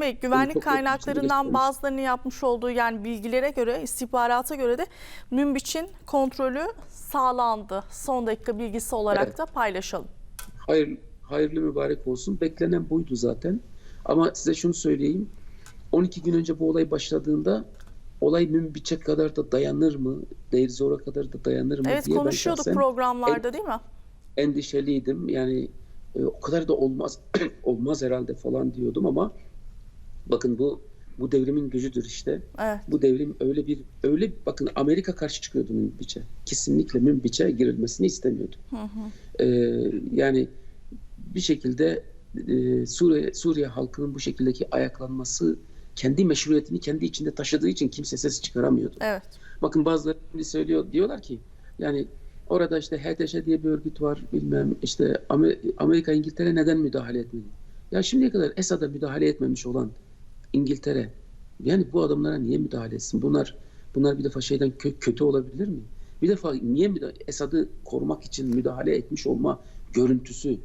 Bey, güvenlik kaynaklarından bazılarının yapmış olduğu yani bilgilere göre, istihbarata göre de Münbiç'in kontrolü sağlandı. Son dakika bilgisi olarak Evet. da paylaşalım. Hayır, hayırlı mübarek olsun. Beklenen buydu zaten. Ama size şunu söyleyeyim. 12 gün önce bu olay başladığında olay Münbiç'e kadar da dayanır mı? Deir Zor'a kadar da dayanır mı Evet diye konuşuyorduk programlarda değil mi? endişeliydim. Yani e, o kadar da olmaz olmaz herhalde falan diyordum ama bakın bu bu devrimin gücüdür işte. Evet. Bu devrim öyle bir öyle bakın Amerika karşı çıkıyordu Münbiç'e. Kesinlikle Münbiç'e girilmesini istemiyordu. Ee, yani bir şekilde e, Suriye Suriye halkının bu şekildeki ayaklanması kendi meşruiyetini kendi içinde taşıdığı için kimse ses çıkaramıyordu. Evet. Bakın bazıları şimdi söylüyor diyorlar ki yani orada işte HTŞ diye bir örgüt var bilmem işte Amer- Amerika İngiltere neden müdahale etmedi? Ya şimdiye kadar Esad'a müdahale etmemiş olan İngiltere yani bu adamlara niye müdahale etsin? Bunlar bunlar bir defa şeyden kö- kötü olabilir mi? Bir defa niye Esad'ı korumak için müdahale etmiş olma görüntüsü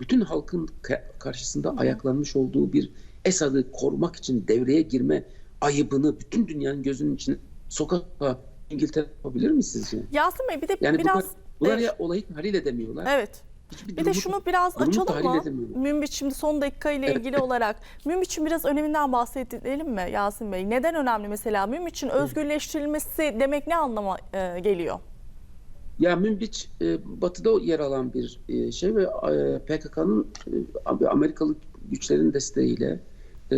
bütün halkın ka- karşısında ayaklanmış olduğu bir Esad'ı korumak için devreye girme ayıbını bütün dünyanın gözünün içine sokağa İngiltere yapabilir mi sizce? Yasin Bey bir de Yani biraz bunlar, bunlar Evet. ya olayı tahlil edemiyorlar. Evet. Hiçbir Bir de şunu biraz açalım mı? Münbiç şimdi son dakika ile ilgili olarak Münbiç'in biraz öneminden bahsedelim mi Yasin Bey? Neden önemli mesela? Münbiç'in özgürleştirilmesi demek ne anlama e, geliyor? Ya Münbiç e, batıda yer alan bir e, şey ve e, PKK'nın e, Amerikalı güçlerin desteğiyle e,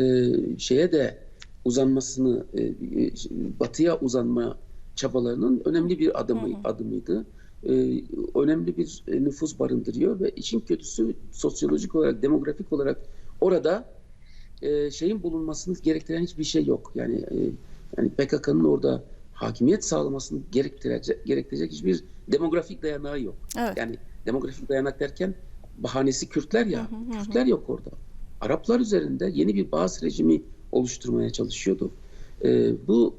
şeye de uzanmasını e, e, batıya uzanma çabalarının önemli bir adımı Hı hı. adımıydı. E, önemli bir e, nüfus barındırıyor ve için kötüsü sosyolojik olarak, demografik olarak orada e, şeyin bulunmasını gerektiren hiçbir şey yok. Yani yani PKK'nın orada hakimiyet sağlamasını gerektirecek, gerektirecek hiçbir demografik dayanağı yok. Evet. Yani demografik dayanak derken bahanesi Kürtler ya. Hı hı hı. Kürtler yok orada. Araplar üzerinde yeni bir bağız rejimi oluşturmaya çalışıyordu. E, bu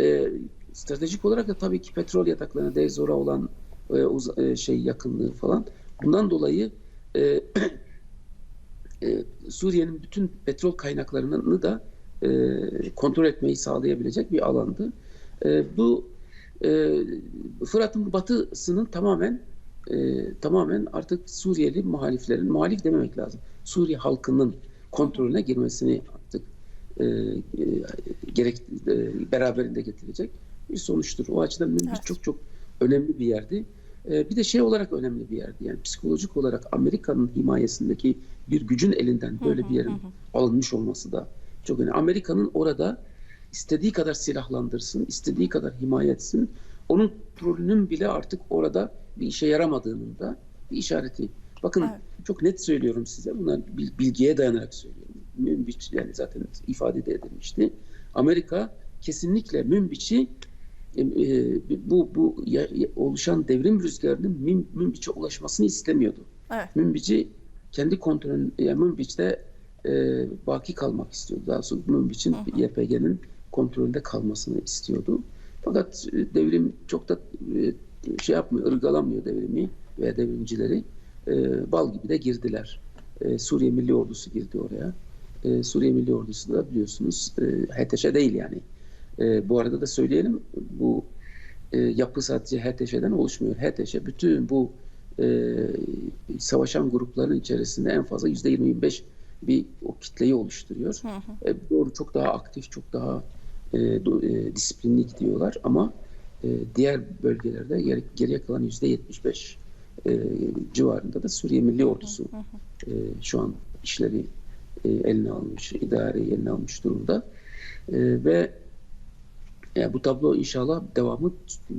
e, stratejik olarak da tabii ki petrol yataklarına Deir Zor'a olan e, uz- e, şey yakınlığı falan. Bundan dolayı e, e, Suriye'nin bütün petrol kaynaklarını da e, kontrol etmeyi sağlayabilecek bir alandı. E, bu e, Fırat'ın batısının tamamen e, tamamen artık Suriyeli muhaliflerin, muhalif dememek lazım. Suriye halkının kontrolüne girmesini artık e, e, gerek e, beraberinde getirecek bir sonuçtur. O açıdan Evet. çok çok önemli bir yerdi. E, bir de şey olarak önemli bir yerdi. Yani psikolojik olarak Amerika'nın himayesindeki bir gücün elinden böyle bir yerin alınmış olması da çok önemli. Amerika'nın orada istediği kadar silahlandırsın, istediği kadar himaye etsin. Onun kontrolünün bile artık orada bir işe yaramadığının da bir işareti. Bakın Evet. çok net söylüyorum size. Bunlar bil- bilgiye dayanarak söylüyorum. Münbiç yani zaten ifade de edilmişti. Amerika kesinlikle Münbiç'i bu bu ya- oluşan devrim rüzgarının Mün- Münbiç'e ulaşmasını istemiyordu. Evet. Münbiç'i kendi kontrolün yani Münbiç'te e, baki kalmak istiyordu. Daha sonra Münbiç'in. YPG'nin kontrolünde kalmasını istiyordu. Fakat e, devrim çok da e, şey yapmıyor, ırgalamıyor devrimi veya devrimcileri. E, bal gibi de girdiler. E, Suriye Milli Ordusu girdi oraya. E, Suriye Milli Ordusu da biliyorsunuz e, HTŞ değil yani. E, bu arada da söyleyelim bu e, yapı sadece HTŞ'den oluşmuyor. HTŞ bütün bu e, savaşan grupların içerisinde en fazla %20-25 bir o kitleyi oluşturuyor. Hı hı. E, doğru çok daha aktif, çok daha e, do- e, disiplinli gidiyorlar ama e, diğer bölgelerde geri, geriye kalan %75 e, civarında da Suriye Milli Ordusu e, şu an işleri e, eline almış, idareyi eline almış durumda. E, ve yani bu tablo inşallah devamı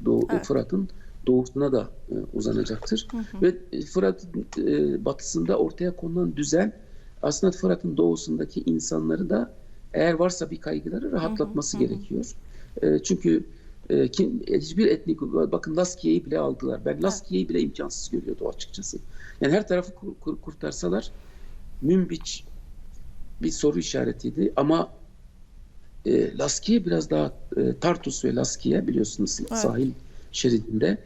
Doğu, Evet. Fırat'ın doğusuna da e, uzanacaktır. Ve Fırat e, batısında ortaya konulan düzen aslında Fırat'ın doğusundaki insanları da eğer varsa bir kaygıları rahatlatması gerekiyor. E, çünkü e, kim, hiçbir etnik bakın Laskiye'yi bile aldılar. Ben Laskiye'yi bile imkansız görüyordum açıkçası. Yani her tarafı kur- kur- kurtarsalar Münbiç bir soru işaretiydi ama e, Laskiye biraz daha e, Tartus ve Laskiye biliyorsunuz Evet. sahil şeridinde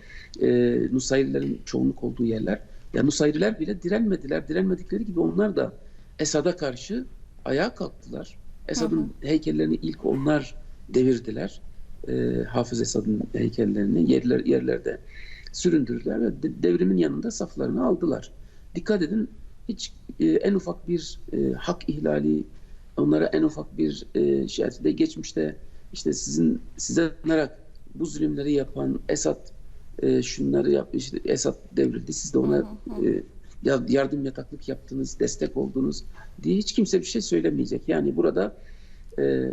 e, Nusayrilerin çoğunluk olduğu yerler. Ya Nusayriler bile direnmediler. Direnmedikleri gibi onlar da Esad'a karşı ayağa kalktılar. Esad'ın heykellerini ilk onlar devirdiler. E, Hafız Esad'ın heykellerini yerler yerlerde süründürdüler ve de- devrimin yanında saflarını aldılar. Dikkat edin hiç e, en ufak bir e, hak ihlali, onlara en ufak bir e, de geçmişte işte sizin size dayanarak bu zulümleri yapan Esad e, şunları yap işte Esad devrildi siz de ona e, ya- yardım yataklık yaptınız, destek oldunuz diye hiç kimse bir şey söylemeyecek. Yani burada e,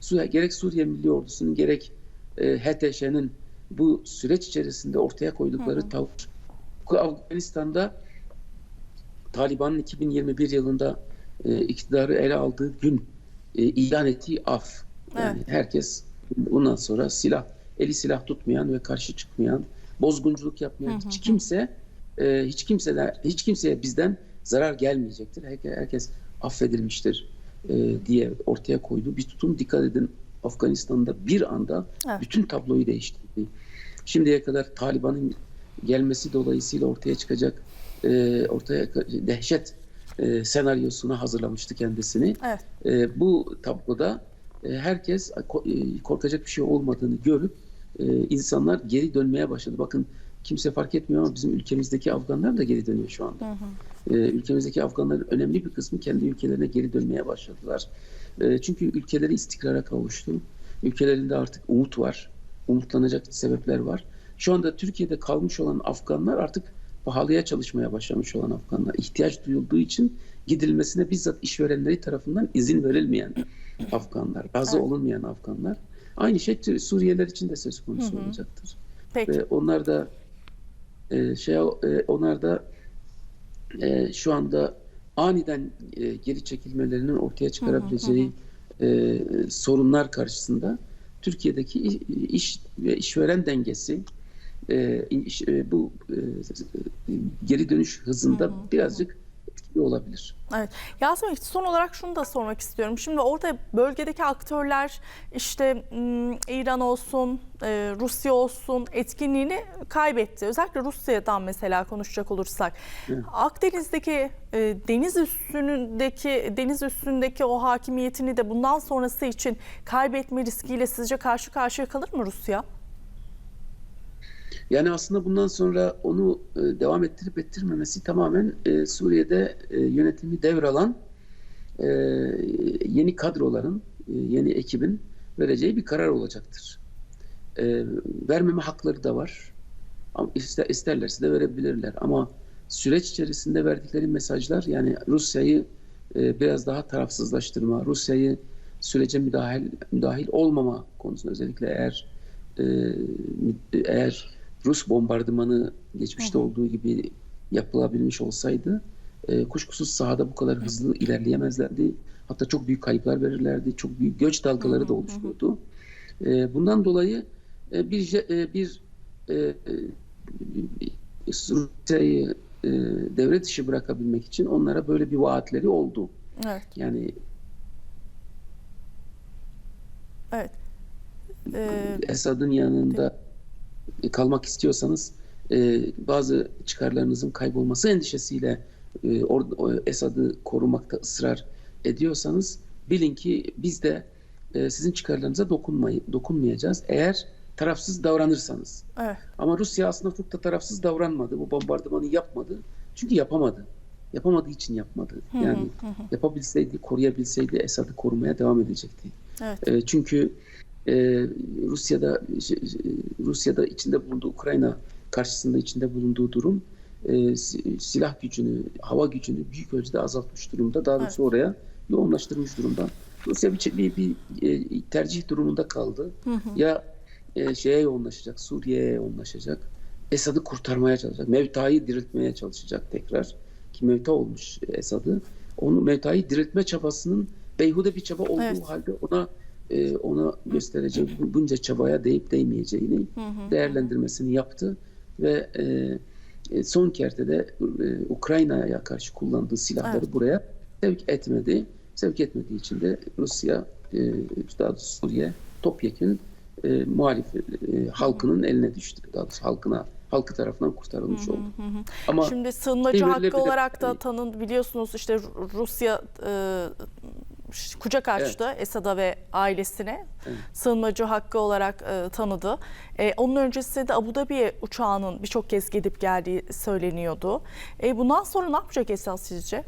Suriye, gerek Suriye Milli Ordusu'nun gerek e, HTŞ'nin bu süreç içerisinde ortaya koydukları tavır. Bu Afganistan'da Taliban'ın 2021 yılında e, iktidarı ele aldığı gün e, ilan ettiği af. Yani herkes bundan sonra silah, eli silah tutmayan ve karşı çıkmayan, bozgunculuk yapmayan hiç kimse e, hiç kimseler hiç kimseye bizden zarar gelmeyecektir. Herkes, herkes affedilmiştir e, diye ortaya koydu. Bir tutum dikkat edin Afganistan'da bir anda Evet. bütün tabloyu değiştirdi. Şimdiye kadar Taliban'ın gelmesi dolayısıyla ortaya çıkacak e, ortaya dehşet e, senaryosuna hazırlamıştı kendisini. Evet. E, bu tabloda e, herkes ko- e, korkacak bir şey olmadığını görüp e, insanlar geri dönmeye başladı. Bakın kimse fark etmiyor ama bizim ülkemizdeki Afganlar da geri dönüyor şu anda. E, ülkemizdeki Afganların önemli bir kısmı kendi ülkelerine geri dönmeye başladılar. E, çünkü ülkeleri istikrara kavuştu. Ülkelerinde artık umut var. Umutlanacak sebepler var. Şu anda Türkiye'de kalmış olan Afganlar artık pahalıya çalışmaya başlamış olan Afganlar. ihtiyaç duyulduğu için gidilmesine bizzat işverenleri tarafından izin verilmeyen Afganlar, razı Evet. olunmayan Afganlar. Aynı şey Suriyeliler için de söz konusu Hı hı. olacaktır. Peki. Ve onlar da e, şey e, onlar da e, şu anda aniden e, geri çekilmelerinin ortaya çıkarabileceği e, sorunlar karşısında Türkiye'deki iş ve işveren dengesi e, e, bu e, geri dönüş hızında birazcık etkili olabilir. Evet. Yasemin son olarak şunu da sormak istiyorum. Şimdi orada bölgedeki aktörler işte İran olsun, e, Rusya olsun etkinliğini kaybetti. Özellikle Rusya'dan mesela konuşacak olursak. Evet. Akdeniz'deki e, deniz üstündeki deniz üstündeki o hakimiyetini de bundan sonrası için kaybetme riskiyle sizce karşı karşıya kalır mı Rusya? Yani aslında bundan sonra onu e, devam ettirip ettirmemesi tamamen e, Suriye'de e, yönetimi devralan yeni kadroların, yeni ekibin vereceği bir karar olacaktır. Vermeme hakları da var. Ama ister, de verebilirler. Ama süreç içerisinde verdikleri mesajlar yani Rusya'yı biraz daha tarafsızlaştırma, Rusya'yı sürece müdahil, müdahil olmama konusunda özellikle eğer e, eğer Rus bombardımanı geçmişte olduğu gibi yapılabilmiş olsaydı e, kuşkusuz sahada bu kadar hızlı ilerleyemezlerdi. Hatta çok büyük kayıplar verirlerdi. Çok büyük göç dalgaları da oluşurdu. E, bundan dolayı e, bir e, bir e, Rusya'yı e, devre dışı bırakabilmek için onlara böyle bir vaatleri oldu. Evet. Yani Evet. Ee, Esad'ın yanında kalmak istiyorsanız e, bazı çıkarlarınızın kaybolması endişesiyle e, or- Esad'ı korumakta ısrar ediyorsanız bilin ki biz de e, sizin çıkarlarınıza dokunmayı, dokunmayacağız eğer tarafsız davranırsanız. evet. Ama Rusya aslında çok da tarafsız davranmadı. Bu bombardımanı yapmadı. Çünkü yapamadı. Yapamadığı için yapmadı. Yani yapabilseydi, koruyabilseydi Esad'ı korumaya devam edecekti. Evet. E, çünkü e, Rusya'da şey, Rusya'da içinde bulunduğu Ukrayna karşısında içinde bulunduğu durum e, si- silah gücünü, hava gücünü büyük ölçüde azaltmış durumda. Daha doğrusu oraya yoğunlaştırmış durumda. Rusya bir, bir, bir e, tercih durumunda kaldı. Ya e, şeye yoğunlaşacak, Suriye'ye yoğunlaşacak. Esad'ı kurtarmaya çalışacak. Mevta'yı diriltmeye çalışacak tekrar. Ki Mevta olmuş Esad'ı. Onu Mevta'yı diriltme çabasının beyhude bir çaba olduğu Evet. halde ona e, ona göstereceği bu- bunca çabaya değip değmeyeceğini değerlendirmesini yaptı ve e, e, son kertede e, Ukrayna'ya karşı kullandığı silahları Evet. buraya sevk etmedi. Sevk etmediği için de Rusya, e, daha doğrusu Suriye topyekun e, muhalif e, halkının eline düştü. Daha doğrusu halkına halkı tarafından kurtarılmış oldu. Ama Şimdi sığınmacı hakkı olarak da tanın biliyorsunuz işte Ru- Rusya e, kucak açtı Esad'a ve ailesine. Evet. Sığınmacı hakkı olarak e, tanıdı. E, onun öncesinde de Abu Dhabi'ye uçağının birçok kez gidip geldiği söyleniyordu. E, bundan sonra ne yapacak Esad sizce?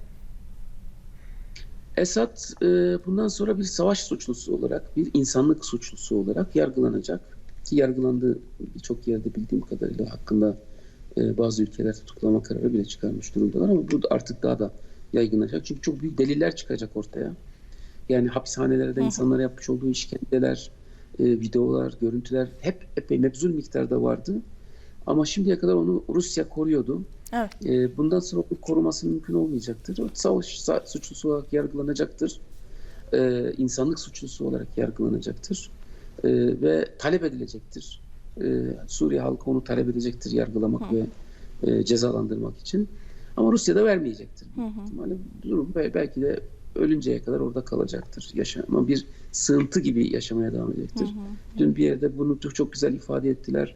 Esad e, bundan sonra bir savaş suçlusu olarak, bir insanlık suçlusu olarak yargılanacak. Ki yargılandığı birçok yerde bildiğim kadarıyla hakkında e, bazı ülkeler tutuklama kararı bile çıkarmış durumdalar ama bu artık daha da yaygınlaşacak. Çünkü çok büyük deliller çıkacak ortaya. Yani hapishanelerde insanlara yapmış olduğu işkenceler, e, videolar, görüntüler hep epey mebzul miktarda vardı. Ama şimdiye kadar onu Rusya koruyordu. Evet. E, bundan sonra onu koruması mümkün olmayacaktır. Savaş sa- suçlusu olarak yargılanacaktır. E, insanlık suçlusu olarak yargılanacaktır. E, ve talep edilecektir. E, Suriye halkı onu talep edecektir yargılamak ve e, cezalandırmak için. Ama Rusya da vermeyecektir. büyük ihtimalle. durum be- belki de ölünceye kadar orada kalacaktır. Yaşa ama bir sığıntı gibi yaşamaya devam edecektir. Dün bir yerde bunu çok, çok güzel ifade ettiler.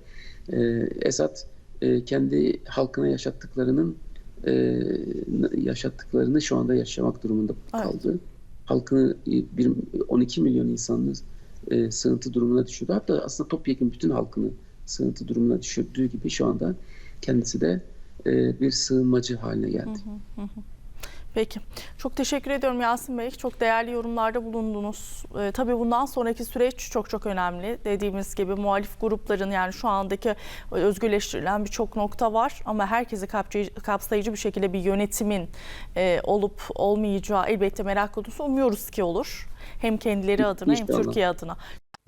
Ee, Esad e, kendi halkına yaşattıklarının e, yaşattıklarını şu anda yaşamak durumunda Evet. kaldı. Halkını e, bir 12 milyon insanını e, sığıntı durumuna düşürdü. Hatta aslında topyekun bütün halkını sığıntı durumuna düşürdüğü gibi şu anda kendisi de e, bir sığınmacı haline geldi. Peki. Çok teşekkür ediyorum Yasin Bey. Çok değerli yorumlarda bulundunuz. Ee, tabii bundan sonraki süreç çok çok önemli. Dediğimiz gibi muhalif grupların yani şu andaki özgürleştirilen birçok nokta var ama herkesi kapsayıcı, bir şekilde bir yönetimin e, olup olmayacağı elbette merak konusu. Umuyoruz ki olur. Hem kendileri adına hem İnşallah. Türkiye adına.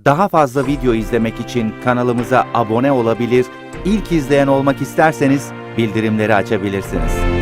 Daha fazla video izlemek için kanalımıza abone olabilir, ilk izleyen olmak isterseniz bildirimleri açabilirsiniz.